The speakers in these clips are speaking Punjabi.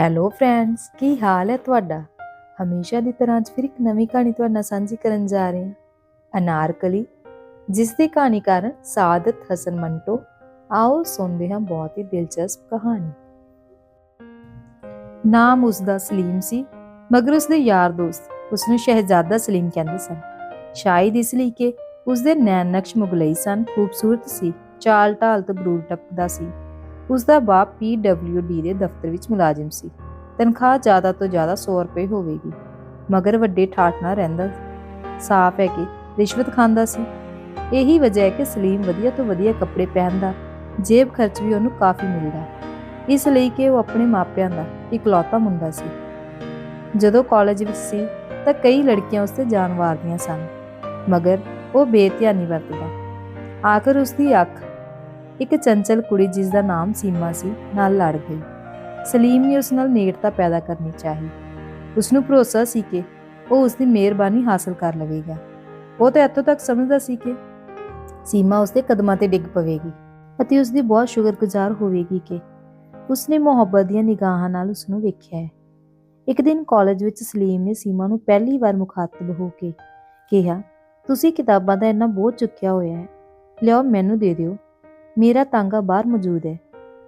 ਹੈਲੋ ਫਰੈਂਡਸ ਕੀ ਹਾਲ ਹੈ ਤੁਹਾਡਾ? ਹਮੇਸ਼ਾ ਦੀ ਤਰ੍ਹਾਂ ਅੱਜ ਫਿਰ ਇੱਕ ਨਵੀਂ ਕਹਾਣੀ ਤੁਹਾਡੇ ਨਾਲ ਸਾਂਝੀ ਕਰਨ ਜਾ ਰਹੇ ਹਾਂ। ਅਨਾਰਕਲੀ, ਜਿਸ ਦੀ ਕਹਾਣੀਕਾਰ ਸਾਦਤ ਹਸਨ ਮੰਟੋ, ਆਓ ਸੁਣਦੇ ਹਾਂ ਬਹੁਤ ਹੀ ਦਿਲਚਸਪ ਕਹਾਣੀ। ਨਾਮ ਉਸ ਦਾ ਸਲੀਮ ਸੀ, ਮਗਰ ਉਸ ਦੇ ਯਾਰ ਦੋਸਤ ਉਸ ਨੂੰ ਸ਼ਹਿਜ਼ਾਦਾ ਸਲੀਮ ਕਹਿੰਦੇ ਸਨ। ਸ਼ਾਇਦ ਇਸ ਲਈ ਕਿ ਉਸ ਦੇ ਨੈਣ ਨਕਸ਼ ਮੁਗਲਈ ਸਨ, ਖੂਬਸੂਰਤ ਸੀ ਚਾਲ ਢਾਲ ਤੇ ਬਰੂਰ ਟਪਕਦਾ ਸੀ। ਉਸ ਦਾ ਬਾਪ ਪੀਡਬਲਯੂਡੀ ਦੇ ਦਫ਼ਤਰ ਵਿੱਚ ਮੁਲਾਜ਼ਮ ਸੀ। ਤਨਖਾਹ ਜ਼ਿਆਦਾ ਤੋਂ ਜ਼ਿਆਦਾ 100 ਰੁਪਏ ਹੋਵੇਗੀ, ਮਗਰ ਵੱਡੇ ਠਾਠ ਨਾਲ ਰਹਿੰਦਾ ਸਾਫ਼ ਹੈ ਕਿ ਰਿਸ਼ਵਤ ਖਾਂਦਾ ਸੀ। ਇਹੀ ਵਜ੍ਹਾ ਹੈ ਕਿ ਸਲੀਮ ਵਧੀਆ ਤੋਂ ਵਧੀਆ ਕੱਪੜੇ ਪਹਿਨਦਾ, ਜੇਬ ਖਰਚ ਵੀ ਉਹਨੂੰ ਕਾਫੀ ਮਿਲਦਾ। ਇਸ ਲਈ ਕਿ ਉਹ ਆਪਣੇ ਮਾਪਿਆਂ ਦਾ ਇਕਲੌਤਾ ਮੁੰਡਾ ਸੀ। ਜਦੋਂ ਕਾਲਜ ਵਿੱਚ ਸੀ, ਤਾਂ ਕਈ ਲੜਕੀਆਂ ਉਸ ਤੇ ਜਾਨ ਵਾਰਦੀਆਂ ਸਨ, ਮਗਰ ਉਹ ਬੇਧਿਆਨੀ ਵਰਤਦਾ। ਆਖਰ ਉਸ ਦੀ ਅੱਖ ਇੱਕ ਚੰਚਲ ਕੁੜੀ ਜਿਸ ਦਾ ਨਾਮ ਸੀਮਾ ਸੀ, ਨਾਲ ਲੜ ਗਈ। ਸਲੀਮ ਨੇ ਉਸ ਨਾਲ ਨੇੜਤਾ ਪੈਦਾ ਕਰਨੀ ਚਾਹੀ। ਉਸ ਨੂੰ ਭਰੋਸਾ ਸੀ ਕਿ ਉਹ ਉਸ ਦੀ ਮਿਹਰਬਾਨੀ ਹਾਸਲ ਕਰ ਲਵੇਗਾ। ਉਹ ਤਾਂ ਇੱਥੋਂ ਤੱਕ ਸਮਝਦਾ ਸੀ ਕਿ ਸੀਮਾ ਉਸ ਦੇ ਕਦਮਾਂ ਤੇ ਡਿੱਗ ਪਵੇਗੀ ਅਤੇ ਉਸ ਦੀ ਬਹੁਤ ਸ਼ੁਕਰਗੁਜ਼ਾਰ ਹੋਵੇਗੀ ਕਿ ਉਸਨੇ ਮੁਹੱਬਤ ਦੀਆਂ ਨਿਗਾਹਾਂ ਨਾਲ ਉਸ ਨੂੰ ਵੇਖਿਆ ਹੈ। ਇੱਕ ਦਿਨ ਕਾਲਜ ਵਿੱਚ ਸਲੀਮ ਨੇ ਸੀਮਾ ਨੂੰ ਪਹਿਲੀ ਵਾਰ ਮੁਖਾਤਬ ਹੋ ਕੇ ਕਿਹਾ, ਤੁਸੀਂ ਕਿਤਾਬਾਂ ਦਾ ਇੰਨਾ ਬੋਝ ਚੁੱਕਿਆ ਹੋਇਆ ਹੈ। ਲਿਆਓ, ਮੈਨੂੰ ਦੇ ਦਿਓ। ਮੇਰਾ ਤਾਂਗਾ ਬਾਹਰ ਮੌਜੂਦ ਹੈ।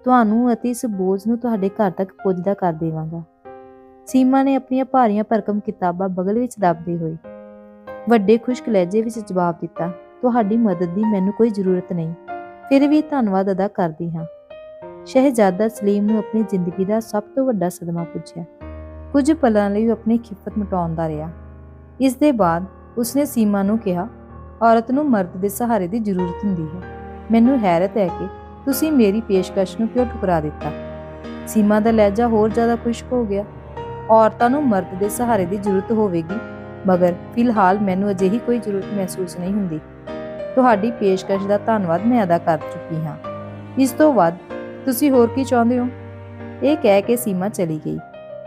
ਤੁਹਾਨੂੰ ਅਤੇ ਇਸ ਬੋਝ ਨੂੰ ਤੁਹਾਡੇ ਘਰ ਤੱਕ ਪੁੱਜਦਾ ਕਰ ਦੇਵਾਂਗਾ। ਸੀਮਾ ਨੇ ਆਪਣੀਆਂ ਭਾਰੀਆਂ ਭਰਕਮ ਕਿਤਾਬਾਂ ਬਗਲ ਵਿੱਚ ਦੱਬਦੇ ਹੋਏ ਵੱਡੇ ਖੁਸ਼ਕ ਲਹਿਜੇ ਵਿੱਚ ਜਵਾਬ ਦਿੱਤਾ, ਤੁਹਾਡੀ ਮਦਦ ਦੀ ਮੈਨੂੰ ਕੋਈ ਜ਼ਰੂਰਤ ਨਹੀਂ। ਫਿਰ ਵੀ ਧੰਨਵਾਦ ਅਦਾ ਕਰਦੀ ਹਾਂ। ਸ਼ਹਿਜ਼ਾਦਾ ਸਲੀਮ ਨੂੰ ਆਪਣੀ ਜ਼ਿੰਦਗੀ ਦਾ ਸਭ ਤੋਂ ਵੱਡਾ ਸਦਮਾ ਪੁੱਛਿਆ। ਕੁਝ ਪਲਾਂ ਲਈ ਉਹ ਆਪਣੀ ਖਿੱਫਤ ਮਿਟਾਉਂਦਾ ਰਿਹਾ। ਇਸ ਦੇ ਬਾਅਦ ਉਸਨੇ ਸੀਮਾ ਨੂੰ ਕਿਹਾ, ਔਰਤ ਨੂੰ ਮਰਦ ਦੇ ਸਹਾਰੇ ਦੀ ਜ਼ਰੂਰਤ ਹੁੰਦੀ ਹੈ। ਮੈਨੂੰ ਹੈਰਤ ਹੈ ਕਿ ਤੁਸੀਂ ਮੇਰੀ ਪੇਸ਼ਕਸ਼ ਨੂੰ ਕਿਉਂ ਠੁਕਰਾ ਦਿੱਤਾ? ਸੀਮਾ ਦਾ ਲਹਿਜਾ ਹੋਰ ਜ਼ਿਆਦਾ ਖੁਸ਼ਕ ਹੋ ਗਿਆ। ਔਰਤਾਂ ਨੂੰ ਮਰਦ ਦੇ ਸਹਾਰੇ ਦੀ ਜ਼ਰੂਰਤ ਹੋਵੇਗੀ, ਮਗਰ ਫਿਲਹਾਲ ਮੈਨੂੰ ਅਜਿਹੀ ਕੋਈ ਜ਼ਰੂਰਤ ਮਹਿਸੂਸ ਨਹੀਂ ਹੁੰਦੀ। ਤੁਹਾਡੀ ਪੇਸ਼ਕਸ਼ ਦਾ ਧੰਨਵਾਦ ਮੈਂ ਅਦਾ ਕਰ ਚੁੱਕੀ ਹਾਂ। ਇਸ ਤੋਂ ਵੱਧ ਤੁਸੀਂ ਹੋਰ ਕੀ ਚਾਹੁੰਦੇ ਹੋ? ਇਹ ਕਹਿ ਕੇ ਸੀਮਾ ਚਲੀ ਗਈ।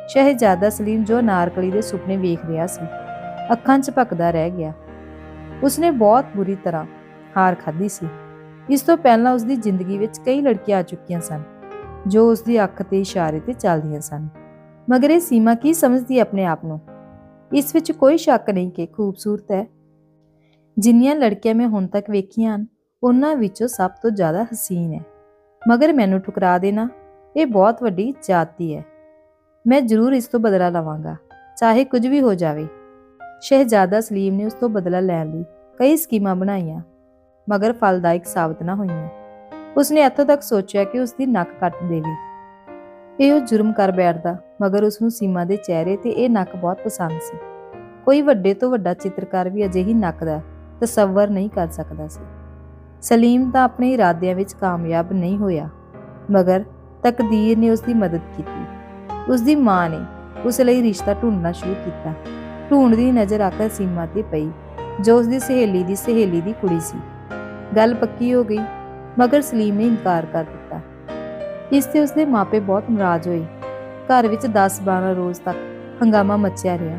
ਸ਼ਹਿਜ਼ਾਦਾ ਸਲੀਮ ਜੋ ਨਾਰਕਲੀ ਦੇ ਸੁਪਨੇ ਵੇਖ ਰਿਹਾ ਸੀ, ਅੱਖਾਂ 'ਚ ਭੱਕਦਾ ਰਹਿ ਗਿਆ। ਉਸਨੇ ਬਹੁਤ ਬੁਰੀ ਤਰ੍ਹਾਂ ਹਾਰ ਖਾਧੀ ਸੀ। ਇਸ ਤੋਂ ਪਹਿਲਾਂ ਉਸ ਦੀ ਜ਼ਿੰਦਗੀ ਵਿੱਚ ਕਈ ਲੜਕੀਆਂ ਆ ਚੁੱਕੀਆਂ ਸਨ, ਜੋ ਉਸ ਦੀ ਅੱਖ ਤੇ ਇਸ਼ਾਰੇ ਤੇ ਚੱਲਦੀਆਂ ਸਨ। ਮਗਰ ਇਹ ਸੀਮਾ ਕੀ ਸਮਝਦੀ ਆਪਣੇ ਆਪ ਨੂੰ? ਇਸ ਵਿੱਚ ਕੋਈ ਸ਼ੱਕ ਨਹੀਂ ਕਿ ਖੂਬਸੂਰਤ ਹੈ। ਜਿੰਨੀਆਂ ਲੜਕੀਆਂ ਮੈਂ ਹੁਣ ਤੱਕ ਵੇਖੀਆਂ ਹਨ, ਉਹਨਾਂ ਵਿੱਚੋਂ ਸਭ ਤੋਂ ਜ਼ਿਆਦਾ ਹਸੀਨ ਹੈ। ਮਗਰ ਮੈਨੂੰ ਠੁਕਰਾ ਦੇਣਾ, ਇਹ ਬਹੁਤ ਵੱਡੀ ਜਾਤੀ ਹੈ। ਮੈਂ ਜ਼ਰੂਰ ਇਸ ਤੋਂ ਬਦਲਾ ਲਵਾਂਗਾ, ਚਾਹੇ ਕੁਝ ਵੀ ਹੋ ਜਾਵੇ। ਸ਼ਹਿਜ਼ਾਦਾ ਸਲੀਮ ਨੇ ਉਸ ਤੋਂ ਬਦਲਾ ਲੈਣ ਲਈ ਕਈ ਸਕੀਮਾਂ ਬਣਾਈਆਂ। ਮਗਰ ਫਲਦਾਇਕ ਸਾਬਤ ਨਾ ਹੋਈਆਂ। ਉਸਨੇ ਇੱਥੋਂ ਤੱਕ ਸੋਚਿਆ ਕਿ ਉਸ ਦੀ ਨੱਕ ਕੱਟ ਦੇਵੇ। ਇਹ ਉਹ ਜੁਰਮ ਕਰ ਬੈਠਦਾ, ਮਗਰ ਉਸ ਨੂੰ ਸੀਮਾ ਦੇ ਚਿਹਰੇ ਤੇ ਇਹ ਨੱਕ ਬਹੁਤ ਪਸੰਦ ਸੀ। ਕੋਈ ਵੱਡੇ ਤੋਂ ਵੱਡਾ ਚਿੱਤਰਕਾਰ ਵੀ ਅਜਿਹੀ ਨੱਕ ਦਾ ਤਸੱਵਰ ਨਹੀਂ ਕਰ ਸਕਦਾ ਸੀ। ਸਲੀਮ ਤਾਂ ਆਪਣੇ ਇਰਾਦਿਆਂ ਵਿੱਚ ਕਾਮਯਾਬ ਨਹੀਂ ਹੋਇਆ, ਮਗਰ ਤਕਦੀਰ ਨੇ ਉਸ ਦੀ ਮਦਦ ਕੀਤੀ। ਉਸ ਦੀ ਮਾਂ ਨੇ ਉਸ ਲਈ ਰਿਸ਼ਤਾ ਢੂੰਡਣਾ ਸ਼ੁਰੂ ਕੀਤਾ। ਢੂੰਡਦੀ ਨਜ਼ਰ ਆਕਰ ਸੀਮਾ ਤੇ ਪਈ, ਜੋ ਉਸ ਦੀ ਸਹੇਲੀ ਦੀ ਸਹੇਲੀ ਦੀ ਕੁੜੀ ਸੀ। ਗੱਲ ਪੱਕੀ ਹੋ ਗਈ, ਮਗਰ ਸਲੀਮ ਨੇ ਇਨਕਾਰ ਕਰ ਦਿੱਤਾ। ਇਸ ਤੇ ਉਸਦੇ ਮਾਪੇ ਬਹੁਤ ਨਾਰਾਜ਼ ਹੋਏ। ਘਰ ਵਿੱਚ 10-12 ਰੋਜ਼ ਤੱਕ ਹੰਗਾਮਾ ਮਚਿਆ ਰਿਹਾ।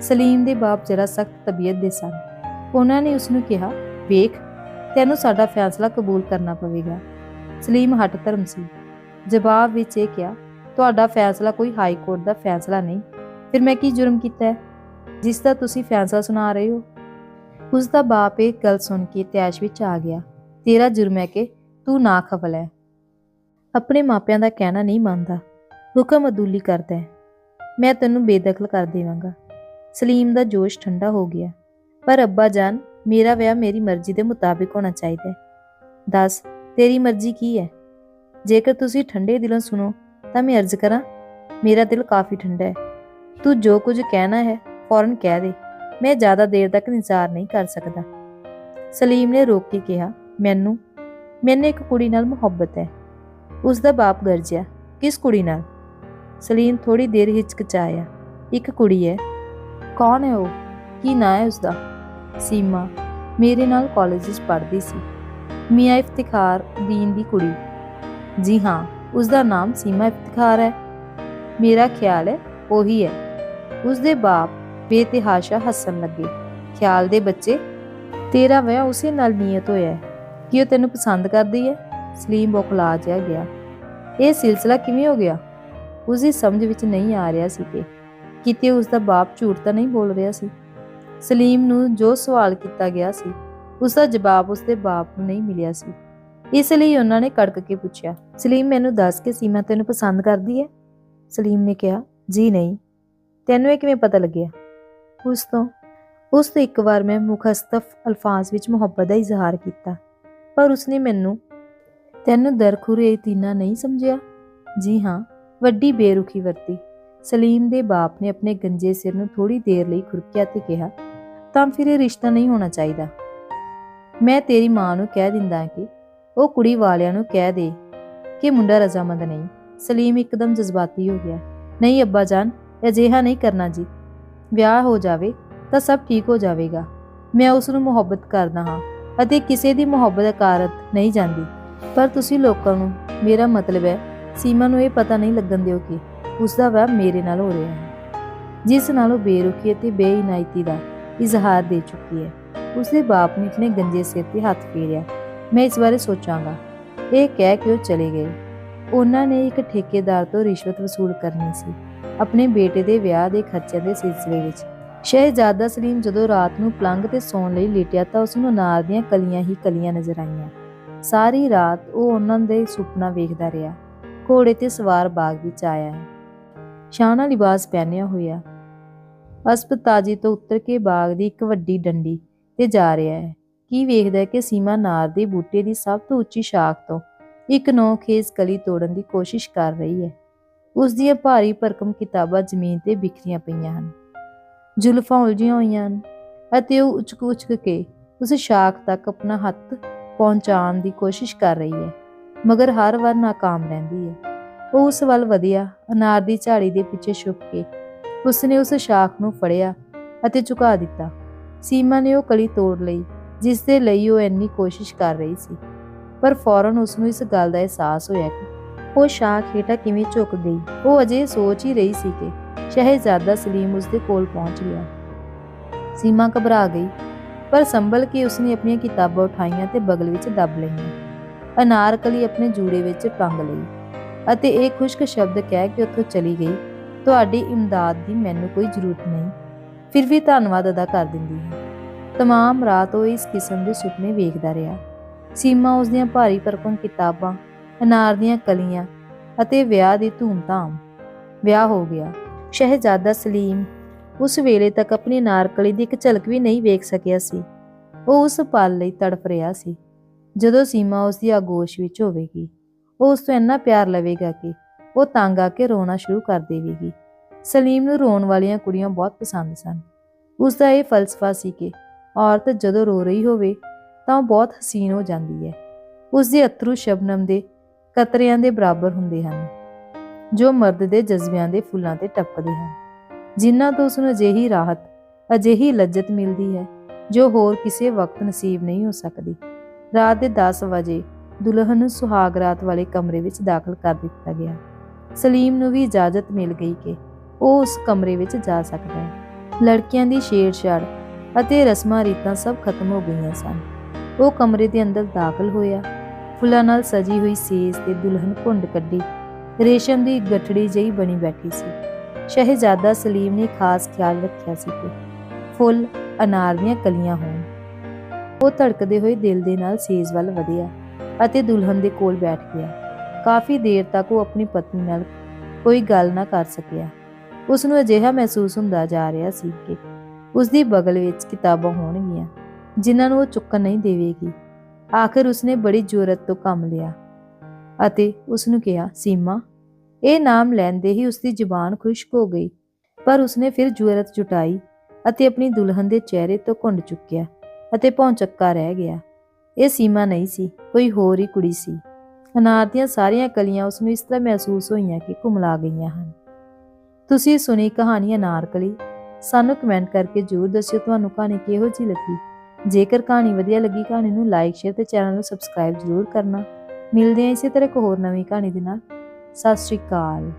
ਸਲੀਮ ਦੇ ਬਾਪ ਜਰਾ ਸਖਤ ਤਬੀਅਤ ਦੇ ਸਨ। ਉਹਨਾਂ ਨੇ ਉਸ ਨੂੰ ਕਿਹਾ, ਵੇਖ, ਤੈਨੂੰ ਸਾਡਾ ਫੈਸਲਾ ਕਬੂਲ ਕਰਨਾ ਪਵੇਗਾ। ਸਲੀਮ ਹਟ ਧਰਮ ਸੀ। ਜਵਾਬ ਵਿੱਚ ਇਹ ਕਿਹਾ, ਤੁਹਾਡਾ ਫੈਸਲਾ ਕੋਈ ਹਾਈ ਕੋਰਟ ਦਾ ਫੈਸਲਾ ਨਹੀਂ। ਫਿਰ ਮੈਂ ਕੀ ਜੁਰਮ ਕੀਤਾ ਹੈ? ਜਿਸ ਦਾ ਤੁਸੀਂ ਫੈਸਲਾ ਸੁਣਾ ਰਹੇ ਹੋ ਉਸ ਦਾ ਬਾਪ ਇਹ ਗੱਲ ਸੁਣ ਕੇ ਤੈਸ਼ ਵਿੱਚ ਆ ਗਿਆ, ਤੇਰਾ ਜੁਰਮ ਹੈ ਕਿ ਤੂੰ ਨਾ ਖਫਲ ਹੈ। ਆਪਣੇ ਮਾਪਿਆਂ ਦਾ ਕਹਿਣਾ ਨਹੀਂ ਮੰਨਦਾ। ਹੁਕਮ ਅਦੂਲੀ ਕਰਦਾ ਹੈ। ਮੈਂ ਤੈਨੂੰ ਬੇਦਖਲ ਕਰ ਦੇਵਾਂਗਾ। ਸਲੀਮ ਦਾ ਜੋਸ਼ ਠੰਡਾ ਹੋ ਗਿਆ। ਪਰ ਅੱਬਾ ਜਾਨ, ਮੇਰਾ ਵਿਆਹ ਮੇਰੀ ਮਰਜ਼ੀ ਦੇ ਮੁਤਾਬਿਕ ਹੋਣਾ ਚਾਹੀਦਾ ਹੈ। ਦੱਸ, ਤੇਰੀ ਮਰਜ਼ੀ ਕੀ ਹੈ? ਜੇਕਰ ਤੁਸੀਂ ਠੰਡੇ ਦਿਲੋਂ ਸੁਣੋ, ਤਾਂ ਮੈਂ ਅਰਜ਼ ਕਰਾਂ, ਮੇਰਾ ਦਿਲ ਕਾਫੀ ਠੰਡਾ ਹੈ। ਤੂੰ ਜੋ ਕੁਝ ਕਹਿਣਾ ਹੈ, ਫੌਰਨ ਕਹਿ ਦੇ। ਮੈਂ ਜ਼ਿਆਦਾ ਦੇਰ ਤੱਕ ਇੰਤਜ਼ਾਰ ਨਹੀਂ ਕਰ ਸਕਦਾ। ਸਲੀਮ ਨੇ ਰੋਕ ਕੇ ਕਿਹਾ, ਮੈਨੂੰ ਮੈਨੂੰ ਇੱਕ ਕੁੜੀ ਨਾਲ ਮੁਹੱਬਤ ਹੈ। ਉਸ ਦਾ ਬਾਪ ਗਰਜਿਆ ਕਿਸ ਕੁੜੀ ਨਾਲ? ਸਲੀਮ ਥੋੜੀ ਦੇਰ ਹਿਚਕਚਾਇਆ, ਇੱਕ ਕੁੜੀ ਹੈ। ਕੌਣ ਹੈ ਉਹ? ਕੀ ਨਾਂ ਹੈ ਉਸਦਾ? ਸੀਮਾ ਮੇਰੇ ਨਾਲ ਕਾਲਜ ਵਿੱਚ ਪੜ੍ਹਦੀ ਸੀ। ਮੀਆਂ ਇਫਤਿਖਾਰ ਦੀਨ ਦੀ ਕੁੜੀ। ਜੀ ਹਾਂ ਉਸ ਦਾ ਨਾਮ ਸੀਮਾ ਇਫਤਿਖਾਰ ਹੈ। ਮੇਰਾ ਖਿਆਲ ਹੈ ਉਹੀ ਹੈ। ਉਸ ਦੇ ਬਾਪ ਬੇਤਿਹਾਸ਼ਾ ਹੱਸਣ ਲੱਗੇ। ਖਿਆਲ ਦੇ ਬੱਚੇ, ਤੇਰਾ ਵਿਆਹ ਉਸੇ ਨਾਲ ਨੀਅਤ ਹੋਇਆ ਹੈ। ਕਿ ਉਹ ਤੈਨੂੰ ਪਸੰਦ ਕਰਦੀ ਹੈ? ਸਲੀਮ ਬੁਖਲਾ ਜਿਹਾ ਗਿਆ। ਇਹ ਸਿਲਸਿਲਾ ਕਿਵੇਂ ਹੋ ਗਿਆ? ਉਸ ਦੀ ਸਮਝ ਵਿੱਚ ਨਹੀਂ ਆ ਰਿਹਾ ਸੀ ਕਿ ਕਿਤੇ ਉਸ ਦਾ ਬਾਪ ਝੂਠ ਤਾਂ ਨਹੀਂ ਬੋਲ ਰਿਹਾ ਸੀ। ਸਲੀਮ ਨੂੰ ਜੋ ਸਵਾਲ ਕੀਤਾ ਗਿਆ ਸੀ ਉਸ ਦਾ ਜਵਾਬ ਉਸ ਦੇ ਬਾਪ ਨੂੰ ਨਹੀਂ ਮਿਲਿਆ ਸੀ। ਇਸ ਲਈ ਉਹਨਾਂ ਨੇ ਕੜਕ ਕੇ ਪੁੱਛਿਆ, ਸਲੀਮ, ਮੈਨੂੰ ਦੱਸ ਕਿ ਸੀਮਾ ਤੈਨੂੰ ਪਸੰਦ ਕਰਦੀ ਹੈ? ਸਲੀਮ ਨੇ ਕਿਹਾ, ਜੀ ਨਹੀਂ। ਤੈਨੂੰ ਇਹ ਕਿਵੇਂ ਪਤਾ ਲੱਗਿਆ? ਉਸ ਤੋਂ ਉਸ ਤੋਂ ਇੱਕ ਵਾਰ ਮੈਂ ਮੁਖਸਤਫ ਅਲਫਾਜ਼ ਵਿੱਚ ਮੁਹੱਬਤ ਦਾ ਇਜ਼ਹਾਰ ਕੀਤਾ, ਪਰ ਉਸਨੇ ਮੈਨੂੰ ਤੈਨੂੰ ਦਰਖੁਰੇ ਤੀਨਾ ਨਹੀਂ ਸਮਝਿਆ? ਜੀ ਹਾਂ, ਵੱਡੀ ਬੇਰੁਖੀ ਵਰਤੀ। ਸਲੀਮ ਦੇ ਬਾਪ ਨੇ ਆਪਣੇ ਗੰਜੇ ਸਿਰ ਨੂੰ ਥੋੜੀ ਦੇਰ ਲਈ ਖੁਰਕਿਆ ਤੇ ਕਿਹਾ, ਤਾਂ ਫਿਰ ਇਹ ਰਿਸ਼ਤਾ ਨਹੀਂ ਹੋਣਾ ਚਾਹੀਦਾ। ਮੈਂ ਤੇਰੀ ਮਾਂ ਨੂੰ ਕਹਿ ਦਿੰਦਾ ਕਿ ਉਹ ਕੁੜੀ ਵਾਲਿਆਂ ਨੂੰ ਕਹਿ ਦੇ ਕਿ ਮੁੰਡਾ ਰਜ਼ਾਮੰਦ ਨਹੀਂ। ਸਲੀਮ ਇੱਕਦਮ ਜਜ਼ਬਾਤੀ ਹੋ ਗਿਆ, ਨਹੀਂ, ਅੱਬਾ ਜਾਨ, ਅਜਿਹਾ ਨਹੀਂ ਕਰਨਾ ਜੀ। ਵਿਆਹ ਹੋ ਜਾਵੇ ਤਾਂ ਸਭ ਠੀਕ ਹੋ ਜਾਵੇਗਾ। ਮੈਂ ਉਸ ਨੂੰ ਮੁਹੱਬਤ ਕਰਦਾ ਹਾਂ ਅਤੇ ਕਿਸੇ ਦੀ ਮੁਹੱਬਤ ਅਕਾਰਤ ਨਹੀਂ ਜਾਂਦੀ। ਪਰ ਤੁਸੀਂ ਲੋਕਾਂ ਨੂੰ, ਮੇਰਾ ਮਤਲਬ ਹੈ, ਸੀਮਾ ਨੂੰ ਇਹ ਪਤਾ ਨਹੀਂ ਲੱਗਣ ਦਿਓ ਕਿ ਉਸ ਦਾ ਵਿਆਹ ਮੇਰੇ ਨਾਲ ਹੋ ਰਿਹਾ ਹੈ। ਜਿਸ ਨਾਲ ਉਹ ਬੇਰੁਖੀ ਅਤੇ ਬੇਇਨਾਇਤੀ ਦਾ ਇਜ਼ਹਾਰ ਦੇ ਚੁੱਕੀ ਹੈ। ਉਸਦੇ ਬਾਪ ਨੇ ਆਪਣੇ ਗੰਜੇ ਸਿਰ ਤੇ ਹੱਥ ਫੇਰਿਆ। ਮੈਂ ਇਸ ਬਾਰੇ ਸੋਚਾਂਗਾ। ਇਹ ਕਹਿ ਕੇ ਉਹ ਚਲੇ ਗਏ। ਉਹਨਾਂ ਨੇ ਇੱਕ ਠੇਕੇਦਾਰ ਤੋਂ ਰਿਸ਼ਵਤ ਵਸੂਲ ਕਰਨੀ ਸੀ। ਆਪਣੇ ਬੇਟੇ ਦੇ ਵਿਆਹ ਦੇ ਖਰਚਿਆਂ ਦੇ ਸਿਲਸਿਲੇ ਵਿੱਚ। ਸ਼ਹਿਜ਼ਾਦਾ ਸਲੀਮ ਜਦੋਂ ਰਾਤ ਨੂੰ ਪਲੰਗ ਤੇ ਸੌਣ ਲਈ ਲੇਟਿਆ ਤਾਂ ਉਸ ਨੂੰ ਅਨਾਰ ਦੀਆਂ ਕਲੀਆਂ ਹੀ ਕਲੀਆਂ ਨਜ਼ਰ ਆਈਆਂ। ਸਾਰੀ ਰਾਤ ਉਹ ਉਹਨਾਂ ਦੇ ਸੁਪਨਾ ਵੇਖਦਾ ਰਿਹਾ। ਘੋੜੇ ਤੇ ਸਵਾਰ ਬਾਗ ਵਿੱਚ ਆਇਆ ਹੈ। ਸ਼ਾਨਾ ਲਿਬਾਸ ਪਹਿਨਿਆ ਹੋਇਆ। ਹਸਪਤਾਜੀ ਤੋਂ ਉੱਤਰ ਕੇ ਬਾਗ ਦੀ ਇੱਕ ਵੱਡੀ ਡੰਡੀ ਤੇ ਜਾ ਰਿਹਾ ਹੈ। ਕੀ ਵੇਖਦਾ ਹੈ ਕਿ ਸੀਮਾ ਨਾਰ ਦੇ ਬੂਟੇ ਦੀ ਸਭ ਤੋਂ ਉੱਚੀ ਸ਼ਾਖ ਤੋਂ ਇੱਕ ਨੌ ਖੇਸ ਕਲੀ ਤੋੜਨ ਦੀ ਕੋਸ਼ਿਸ਼ ਕਰ ਰਹੀ ਹੈ। ਉਸ ਦੀਆਂ ਭਾਰੀ ਭਰਕਮ ਕਿਤਾਬਾਂ ਜ਼ਮੀਨ ਤੇ ਬਿਖਰੀਆਂ ਪਈਆਂ ਹਨ। ਜ਼ੁਲਫਾਂ ਉਲਝੀਆਂ ਹੋਈਆਂ ਹਨ ਅਤੇ ਉਹ ਉਚਕ-ਉਚਕ ਕੇ ਉਸ ਸ਼ਾਖ ਤੱਕ ਆਪਣਾ ਹੱਥ ਪਹੁੰਚਾਉਣ ਦੀ ਕੋਸ਼ਿਸ਼ ਕਰ ਰਹੀ ਹੈ, ਮਗਰ ਹਰ ਵਾਰ ناکਾਮ ਰਹਿੰਦੀ ਹੈ। ਉਹ ਉਸ ਵੱਲ ਵਧਿਆ, ਅਨਾਰ ਦੀ ਝਾੜੀ ਦੇ ਪਿੱਛੇ ਛੁਪ ਕੇ ਉਸਨੇ ਉਸ ਸ਼ਾਖ ਨੂੰ ਫੜਿਆ ਅਤੇ ਝੁਕਾ ਦਿੱਤਾ। ਸੀਮਾ ਨੇ ਉਹ ਕਲੀ ਤੋੜ ਲਈ ਜਿਸ ਦੇ ਲਈ ਉਹ ਇੰਨੀ ਕੋਸ਼ਿਸ਼ ਕਰ ਰਹੀ ਸੀ, ਪਰ ਫੌਰਨ ਉਸ ਨੂੰ ਇਸ ਗੱਲ ਦਾ ਅਹਿਸਾਸ ਹੋਇਆ ਕਿ ਉਹ ਸ਼ਾਖ ਹੇਠਾਂ ਕਿਵੇਂ ਝੁਕ ਗਈ? ਉਹ ਅਜੇ ਸੋਚ ਹੀ ਰਹੀ ਸੀ ਕਿ ਸ਼ਹਿਜ਼ਾਦਾ ਸਲੀਮ ਉਸਦੇ ਕੋਲ ਪਹੁੰਚ ਗਿਆ। ਸੀਮਾ ਘਬਰਾ ਗਈ, ਪਰ ਸੰਭਲ ਕੇ ਉਸਨੇ ਆਪਣੀਆਂ ਕਿਤਾਬਾਂ ਉਠਾਈਆਂ ਤੇ ਬਗਲ ਵਿੱਚ ਦੱਬ ਲਈਆਂ। ਅਨਾਰਕਲੀ ਆਪਣੇ ਜੂੜੇ ਵਿੱਚ ਟੰਗ ਲਈ ਅਤੇ ਇਹ ਖੁਸ਼ਕ ਸ਼ਬਦ ਕਹਿ ਕੇ ਉੱਥੋਂ ਚਲੀ ਗਈ, ਤੁਹਾਡੀ ਇਮਦਾਦ ਦੀ ਮੈਨੂੰ ਕੋਈ ਜ਼ਰੂਰਤ ਨਹੀਂ। ਫਿਰ ਵੀ ਧੰਨਵਾਦ ਅਦਾ ਕਰ ਦਿੰਦੀ ਹੈ। ਤਮਾਮ ਰਾਤ ਉਹ ਇਸ ਕਿਸਮ ਦੇ ਸੁਪਨੇ ਵੇਖਦਾ ਰਿਹਾ। ਸੀਮਾ ਉਸ ਦੀਆਂ ਭਾਰੀ ਭਰਪਮ ਕਿਤਾਬਾਂ ਅਨਾਰ ਦੀਆਂ ਕਲੀਆਂ ਅਤੇ ਵਿਆਹ ਦੀ ਧੂਮ ਧਾਮ ਵਿਆਹ ਹੋ ਗਿਆ। ਸ਼ਹਿਜ਼ਾਦਾ ਸਲੀਮ ਉਸ ਵੇਲੇ ਤੱਕ ਆਪਣੀ ਅਨਾਰਕਲੀ ਦੀ ਇੱਕ ਝਲਕ ਵੀ ਨਹੀਂ ਵੇਖ ਸਕਿਆ ਸੀ। ਉਹ ਉਸ ਪਲ ਲਈ ਤੜਫ ਰਿਹਾ ਸੀ। ਜਦੋਂ ਸੀਮਾ ਉਸ ਦੀ ਆਗੋਸ਼ ਵਿੱਚ ਹੋਵੇਗੀ, ਉਹ ਉਸ ਤੋਂ ਇੰਨਾ ਪਿਆਰ ਲਵੇਗਾ ਕਿ ਉਹ ਤੰਗ ਆ ਕੇ ਰੋਣਾ ਸ਼ੁਰੂ ਕਰ ਦੇਵੇਗੀ। ਸਲੀਮ ਨੂੰ ਰੋਣ ਵਾਲੀਆਂ ਕੁੜੀਆਂ ਬਹੁਤ ਪਸੰਦ ਸਨ। ਉਸ ਦਾ ਇਹ ਫਲਸਫਾ ਸੀ ਕਿ ਔਰਤ ਜਦੋਂ ਰੋ ਰਹੀ ਹੋਵੇ ਤਾਂ ਉਹ ਬਹੁਤ ਹਸੀਨ ਹੋ ਜਾਂਦੀ ਹੈ। ਉਸ ਦੇ ਅਥਰੂ ਸ਼ਬਨਮ ਦੇ ਕਤਰਿਆਂ ਦੇ ਬਰਾਬਰ ਹੁੰਦੇ ਹਨ, ਜੋ ਮਰਦ ਦੇ ਜਜ਼ਬਿਆਂ ਦੇ ਫੁੱਲਾਂ ਤੇ ਟਪਕਦੇ ਹਨ, ਜਿਨ੍ਹਾਂ ਤੋਂ ਉਸ ਨੂੰ ਅਜਿਹੀ ਰਾਹਤ, ਅਜਿਹੀ ਲੱਜਤ ਮਿਲਦੀ ਹੈ, ਜੋ ਹੋਰ ਕਿਸੇ ਵਕਤ ਨਸੀਬ ਨਹੀਂ ਹੋ ਸਕਦੀ। ਰਾਤ ਦੇ 10 ਵਜੇ ਦੁਲਹਨ ਨੂੰ ਸੁਹਾਗ ਰਾਤ ਵਾਲੇ ਕਮਰੇ ਵਿੱਚ ਦਾਖਲ ਕਰ ਦਿੱਤਾ ਗਿਆ। ਸਲੀਮ ਨੂੰ ਵੀ ਇਜਾਜ਼ਤ ਮਿਲ ਗਈ ਕਿ ਉਹ ਉਸ ਕਮਰੇ ਵਿੱਚ ਜਾ ਸਕਦਾ ਹੈ। ਲੜਕੀਆਂ ਦੀ ਛੇੜਛਾੜ ਅਤੇ ਰਸਮਾਂ ਰੀਤਾਂ ਸਭ ਖਤਮ ਹੋ ਗਈਆਂ ਸਨ। ਉਹ ਕਮਰੇ ਦੇ ਅੰਦਰ ਦਾਖਲ ਹੋਇਆ ਫੁੱਲਾਂ ਨਾਲ ਸਜੀ ਹੋਈ ਸੇਜ ਤੇ ਦੁਲਹਨ ਘੁੰਡ ਕੱਢੀ। ਰੇਸ਼ਮ ਦੀ ਗੱਠੜੀ ਜਿਹੀ ਬਣੀ ਬੈਠੀ ਸੀ। ਸ਼ਹਿਜ਼ਾਦਾ ਸਲੀਮ ਨੇ ਖਾਸ ਖਿਆਲ ਰੱਖਿਆ ਸੀ ਕਿ ਫੁੱਲ ਅਨਾਰ ਦੀਆਂ ਕਲੀਆਂ ਹੋਣ। ਉਹ ਧੜਕਦੇ ਹੋਏ ਦਿਲ ਦੇ ਨਾਲ ਸੇਜ ਵੱਲ ਵਧਿਆ ਅਤੇ ਦੁਲਹਨ ਦੇ ਕੋਲ ਬੈਠ ਗਿਆ। ਕਾਫੀ ਦੇਰ ਤੱਕ ਉਹ ਆਪਣੀ ਪਤਨੀ ਨਾਲ ਕੋਈ ਗੱਲ ਨਾ ਕਰ ਸਕਿਆ। ਉਸ ਨੂੰ ਅਜਿਹਾ ਮਹਿਸੂਸ ਹੁੰਦਾ ਜਾ ਰਿਹਾ ਸੀ ਕਿ ਉਸ ਦੀ ਬਗਲ ਵਿੱਚ ਕਿਤਾਬਾਂ ਹੋਣਗੀਆਂ, ਜਿਨ੍ਹਾਂ ਨੂੰ ਉਹ ਚੁੱਕਣ ਨਹੀਂ ਦੇਵੇਗੀ। ਆਖਿਰ ਉਸਨੇ ਬੜੀ ਜ਼ੋਰਤ ਤੋਂ ਕੰਮ ਲਿਆ ਅਤੇ ਉਸ ਨੂੰ ਕਿਹਾ, ਸੀਮਾ, ਇਹ ਨਾਮ ਲੈਂਦੇ ਹੀ ਉਸਦੀ ਜ਼ੁਬਾਨ ਖੁਸ਼ਕ ਹੋ ਗਈ, ਪਰ ਉਸਨੇ ਫਿਰ ਜ਼ੋਰਤ ਜੁਟਾਈ ਅਤੇ ਆਪਣੀ ਦੁਲਹਨ ਦੇ ਚਿਹਰੇ ਤੋਂ ਘੁੰਡ ਚੁੱਕਿਆ ਅਤੇ ਭੌਂਚੱਕਾ ਰਹਿ ਗਿਆ। ਇਹ ਸੀਮਾ ਨਹੀਂ ਸੀ, ਕੋਈ ਹੋਰ ਹੀ ਕੁੜੀ ਸੀ। ਅਨਾਰ ਦੀਆਂ ਸਾਰੀਆਂ ਕਲੀਆਂ ਉਸ ਨੂੰ ਇਸ ਤਰ੍ਹਾਂ ਮਹਿਸੂਸ ਹੋਈਆਂ ਕਿ ਘੁਮਲਾ ਗਈਆਂ ਹਨ। ਤੁਸੀਂ ਸੁਣੀ ਕਹਾਣੀ ਅਨਾਰ ਕਲੀ ਸਾਨੂੰ ਕਮੈਂਟ ਕਰਕੇ ਜਰੂਰ ਦੱਸਿਓ, ਤੁਹਾਨੂੰ ਕਹਾਣੀ ਕਿਹੋ ਜਿਹੀ ਲੱਗੀ? ਜੇਕਰ ਕਹਾਣੀ ਵਧੀਆ ਲੱਗੀ, ਕਹਾਣੀ ਨੂੰ ਲਾਈਕ ਸ਼ੇਅਰ ਤੇ ਚੈਨਲ ਨੂੰ ਸਬਸਕ੍ਰਾਈਬ ਜਰੂਰ ਕਰਨਾ। ਮਿਲਦੇ ਹਾਂ ਇਸੇ ਤਰ੍ਹਾਂ ਇੱਕ ਹੋਰ ਨਵੀਂ ਕਹਾਣੀ ਦੇ ਨਾਲ। ਸਤਿ ਸ਼੍ਰੀ ਅਕਾਲ।